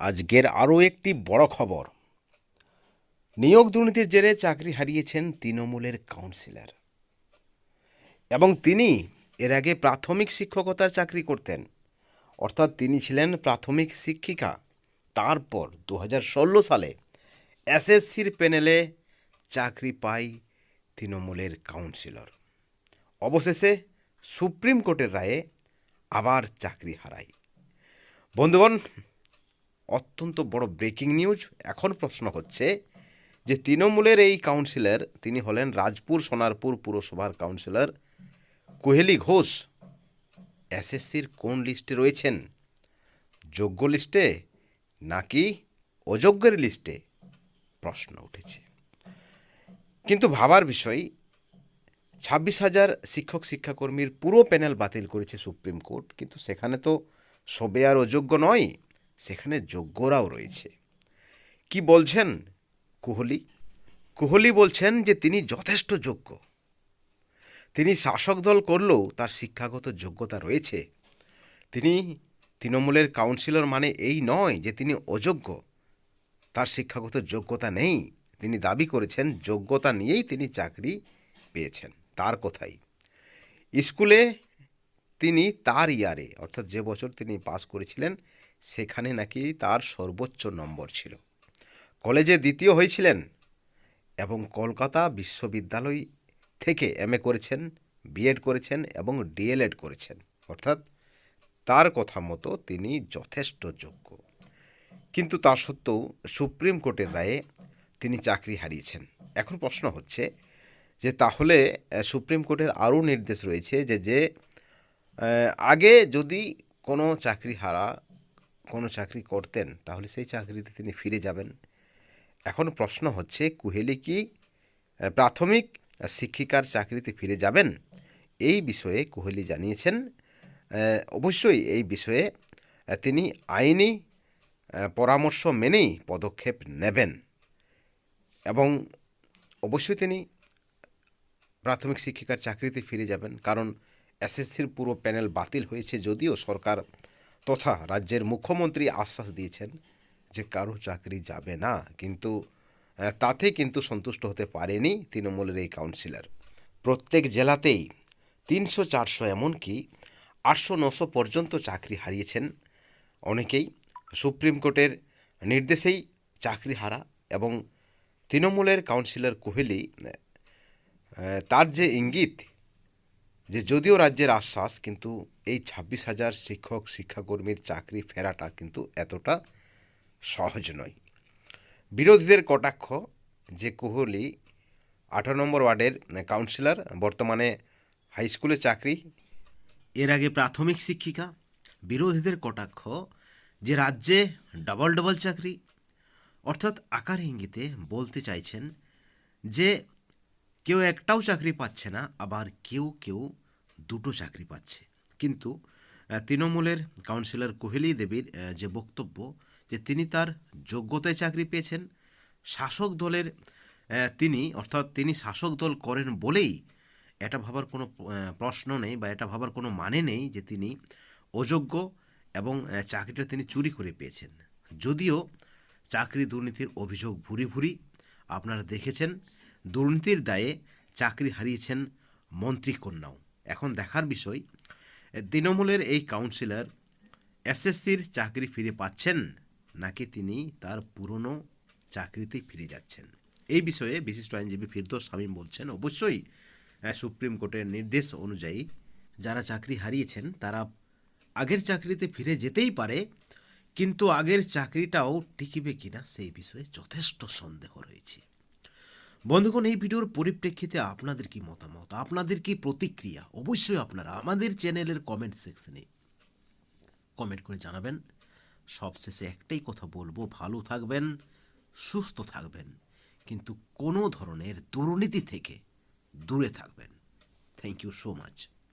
আজকের আরও একটি বড় খবর। নিয়োগ দুর্নীতির জেরে চাকরি হারিয়েছেন তৃণমূলের কাউন্সিলর। এবং তিনি এর আগে প্রাথমিক শিক্ষকতার চাকরি করতেন। অর্থাৎ তিনি ছিলেন প্রাথমিক শিক্ষিকা। তারপর দু হাজার ষোলো সালে এসএসসির প্যানেলে চাকরি পায় তৃণমূলের কাউন্সিলর। অবশেষে সুপ্রিম কোর্টের রায়ে আবার চাকরি হারায়। বন্ধুগণ অত্যন্ত বড় ব্রেকিং নিউজ এখন প্রশ্ন হচ্ছে যে তৃণমূলের এই কাউন্সিলর তিনি হলেন রাজপুর সোনারপুর পুরসভার কাউন্সিলর কোহেলি ঘোষ। এসএসসির কোন লিস্টে রয়েছেন? যোগ্য লিস্টে নাকি অযোগ্যের লিস্টে প্রশ্ন উঠেছে। কিন্তু ভাবার বিষয়, ছাব্বিশ হাজার শিক্ষক শিক্ষাকর্মীর পুরো প্যানেল বাতিল করেছে সুপ্রিম কোর্ট। কিন্তু সেখানে তো সবে আর অযোগ্য নয়। সেখানে যোগ্যরাও রয়েছে। কি বলছেন কোহলি? কোহলি বলছেন যে তিনি যথেষ্ট যোগ্য। তিনি শাসক দল করলেও তার শিক্ষাগত যোগ্যতা রয়েছে। তিনি তৃণমূলের কাউন্সিলর মানে এই নয় যে তিনি অযোগ্য। তার শিক্ষাগত যোগ্যতা নেই। তিনি দাবি করেছেন যোগ্যতা নিয়েই তিনি চাকরি পেয়েছেন। তার কথাই। স্কুলে তিনি তার ইয়ারে, অর্থাৎ যে বছর তিনি পাস করেছিলেন সেখানে নাকি তার সর্বোচ্চ নম্বর ছিল। কলেজে দ্বিতীয় হয়েছিলেন এবং কলকাতা বিশ্ববিদ্যালয় থেকে এম করেছেন বিএড করেছেন এবং ডিএলএড করেছেন। অর্থাৎ তার কথা মতো তিনি যথেষ্ট যোগ্য। কিন্তু তা সত্ত্বেও সুপ্রিম কোর্টের রায়ে তিনি চাকরি হারিয়েছেন। এখন প্রশ্ন হচ্ছে যে তাহলে সুপ্রিম কোর্টের আরও নির্দেশ রয়েছে যে যে আগে যদি কোনো চাকরি হারা কোনো চাকরি করতেন, তাহলে সেই চাকরিতে তিনি ফিরে যাবেন। এখন প্রশ্ন হচ্ছে, কুহেলি কি প্রাথমিক শিক্ষিকার চাকরিতে ফিরে যাবেন? এই বিষয়ে কোহলি জানিয়েছেন অবশ্যই এই বিষয়ে তিনি আইনি পরামর্শ মেনেই পদক্ষেপ নেবেন। এবং অবশ্যই তিনি প্রাথমিক শিক্ষিকার চাকরিতে ফিরে যাবেন, কারণ এসএসসির পুরো প্যানেল বাতিল হয়েছে, যদিও সরকার তথা রাজ্যের মুখ্যমন্ত্রী আশ্বাস দিয়েছেন যে কারও চাকরি যাবে না, কিন্তু তাতে কিন্তু সন্তুষ্ট হতে পারেনি তৃণমূলের এই কাউন্সিলর প্রত্যেক জেলাতেই তিনশো চারশো এমনকি আটশো নশো পর্যন্ত চাকরি হারিয়েছেন অনেকেই। সুপ্রিম কোর্টের নির্দেশেই চাকরি হারা এবং তৃণমূলের কাউন্সিলর কোহলি তার যে ইঙ্গিত যে যদিও রাজ্যের আশ্বাস, কিন্তু এই ছাব্বিশ হাজার শিক্ষক, শিক্ষাকর্মীর চাকরি ফেরাটা কিন্তু এতটা সহজ নয়। বিরোধীদের কটাক্ষ, যে কোহলি আঠারো নম্বর ওয়ার্ডের কাউন্সিলর, বর্তমানে হাই স্কুলে চাকরি, এর আগে প্রাথমিক শিক্ষিকা। বিরোধীদের কটাক্ষ, যে রাজ্যে ডবল ডবল চাকরি, অর্থাৎ আকার ইঙ্গিতে বলতে চাইছেন যে কেউ একটাও চাকরি পাচ্ছে না, আবার কেউ কেউ দুটো চাকরি পাচ্ছে। কিন্তু তৃণমূলের কাউন্সিলর কোহেলি দেবীর যে বক্তব্য, যে তিনি তার যোগ্যতায় চাকরি পেয়েছেন, শাসক দলের তিনি, অর্থাৎ তিনি শাসক দল করেন বলেই এটা ভাবার কোনো প্রশ্ন নেই বা এটা ভাবার কোনো মানে নেই যে তিনি অযোগ্য এবং চাকরিটা তিনি চুরি করে পেয়েছেন। যদিও চাকরি দুর্নীতির অভিযোগ ভুরি ভুরি, আপনারা দেখেছেন, দুর্নীতির দায়ে চাকরি হারিয়েছেন মন্ত্রী কন্যাও। এখন দেখার বিষয় তৃণমূলের এই কাউন্সিলর এসএসসির চাকরি ফিরে পাচ্ছেন নাকি তিনি তার পুরনো চাকরিতেই ফিরে যাচ্ছেন? এই বিষয়ে বিশিষ্ট আইনজীবী ফিরদোস শামীম বলছেন, অবশ্যই সুপ্রিম কোর্টের নির্দেশ অনুযায়ী যারা চাকরি হারিয়েছেন তারা আগের চাকরিতে ফিরে যেতেই পারে, কিন্তু আগের চাকরিটাও টিকিবে কিনা সেই বিষয়ে যথেষ্ট সন্দেহ রয়েছে। বন্ধুগণ, এই ভিডিওর পরিপ্রেক্ষিতে আপনাদের কি মতামত? আপনাদের কি প্রতিক্রিয়া? অবশ্যই আপনারা আমাদের চ্যানেলের কমেন্ট সেকশনে কমেন্ট করে জানাবেন। সবশেষে একটাই কথা বলব, ভালো থাকবেন, সুস্থ থাকবেন, কিন্তু কোনো ধরনের দুর্নীতি থেকে দূরে থাকবেন। Thank you so much